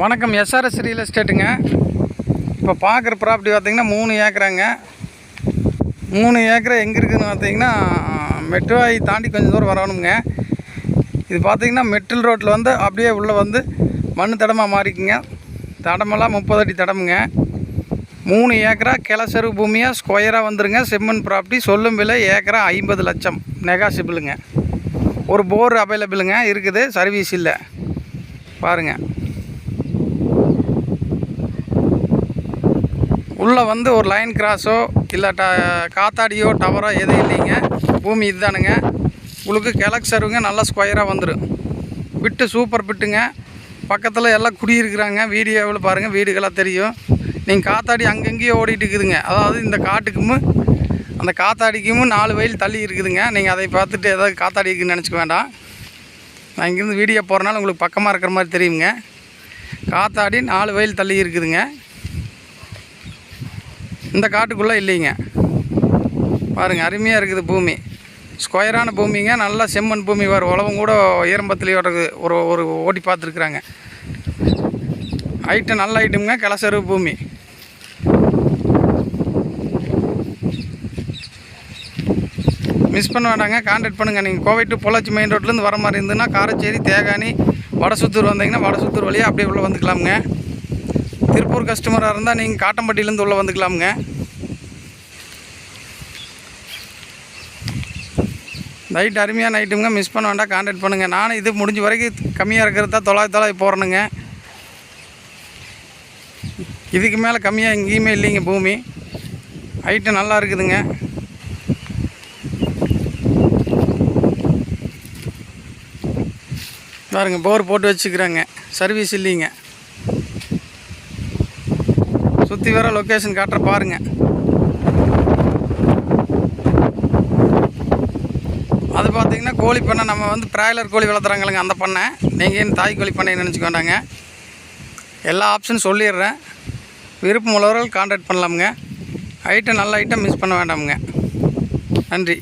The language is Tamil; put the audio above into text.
வணக்கம். எஸ்ஆர்எஸ் ரியல் எஸ்டேட்டுங்க இப்போ பார்க்குற ப்ராப்பர்ட்டி பார்த்தீங்கன்னா மூணு ஏக்கராங்க. மூணு ஏக்கரை எங்கே இருக்குதுன்னு பார்த்தீங்கன்னா மெட்ரோவை தாண்டி கொஞ்சம் தூரம் வரணுங்க. இது பார்த்தீங்கன்னா மெட்டில் ரோட்டில் வந்து அப்படியே உள்ளே வந்து மண் தடமாக மாறிக்குங்க. தடமெல்லாம் முப்பது அடி தடமுங்க. மூணு ஏக்கரா கிளசரு பூமியாக ஸ்கொயராக வந்துருங்க. செம்மண் ப்ராப்பர்ட்டி சொல்லும் விலை ஏக்கரா ஐம்பது லட்சம். நெகாசிபிளுங்க ஒரு போர் அவைலபிளுங்க இருக்குது. சர்வீஸ் இல்லை. பாருங்கள் உள்ளே வந்து ஒரு லைன் கிராஸோ இல்லை ட காத்தாடியோ டவரோ எதுவும் இல்லைங்க. பூமி இதுதானுங்க. உங்களுக்கு கிழக்கு சருவுங்க நல்லா ஸ்கொயராக வந்துடும் விட்டு சூப்பர் பிட்டுங்க. பக்கத்தில் எல்லாம் குடியிருக்கிறாங்க. வீடியோவில் பாருங்கள் வீடுகளாக தெரியும். நீங்கள் காத்தாடி அங்கங்கேயோ ஓடிட்டு இருக்குதுங்க. அதாவது இந்த காட்டுக்கும் அந்த காத்தாடிக்கும் நாலு வயல் தள்ளி இருக்குதுங்க. நீங்கள் அதை பார்த்துட்டு ஏதாவது காத்தாடி இருக்குன்னு நினச்சிக்க வேண்டாம். நான் இங்கேருந்து வீடியோ போகிறனால உங்களுக்கு பக்கமாக இருக்கிற மாதிரி தெரியுங்க. காத்தாடி நாலு வயல் தள்ளி இருக்குதுங்க. இந்த காட்டுக்குள்ளே இல்லைங்க. பாருங்கள் அருமையாக இருக்குது பூமி. ஸ்கொயரான பூமிங்க நல்லா செம்மண் பூமி வரும் உழவும் கூட ஈரம்பத்துலேயே இருக்குது ஒரு ஒரு ஓட்டி பார்த்துருக்குறாங்க. ஐட்டம் நல்ல ஐட்டமுங்க கிளசரு பூமி. மிஸ் பண்ண வேண்டாங்க கான்டாக்ட் பண்ணுங்கள் நீங்கள் கோவை டு பொள்ளாச்சி மெயின் ரோட்லேருந்து வர மாதிரி இருந்ததுன்னா காரச்சேரி தேகானி வடசுத்தூர் வந்தீங்கன்னா வடசுத்தூர் வழியாக அப்படியே உள்ளே வந்துக்கலாமுங்க. திருப்பூர் கஸ்டமராக இருந்தால் நீங்கள் காட்டம்பட்டியிலேருந்து உள்ளே வந்துக்கலாமுங்க. நைட் அருமையான நைட்டுங்க மிஸ் பண்ண வேண்டாம் கான்டாக்ட் பண்ணுங்கள் நானும் இது முடிஞ்ச வரைக்கும் கம்மியாக இருக்கிறது தான் தொள்ளாயிரத்தி தொள்ளாயிரத்தி போகிறேனுங்க இதுக்கு மேலே கம்மியாக எங்கேயுமே இல்லைங்க பூமி. ஹைட்டு நல்லா இருக்குதுங்க. பாருங்கள் போர் போட்டு வச்சுக்கிறாங்க. சர்வீஸ் இல்லைங்க. சுற்றி வர லொக்கேஷன் காட்டுற பாருங்க. அது பார்த்தீங்கன்னா கோழி பண்ணை நம்ம வந்து ப்ராய்லர் கோழி வளர்த்துறாங்களுங்க அந்த பண்ணை. நீங்கள் தாய் கோழி பண்ணை நினச்சிக்க வேண்டாங்க. எல்லா ஆப்ஷன் சொல்லிடுறேன். விருப்பம் உள்ளவர்கள் கான்டாக்ட் பண்ணலாமுங்க. ஐட்டம் நல்ல ஐட்டம் மிஸ் பண்ண வேண்டாமுங்க. நன்றி.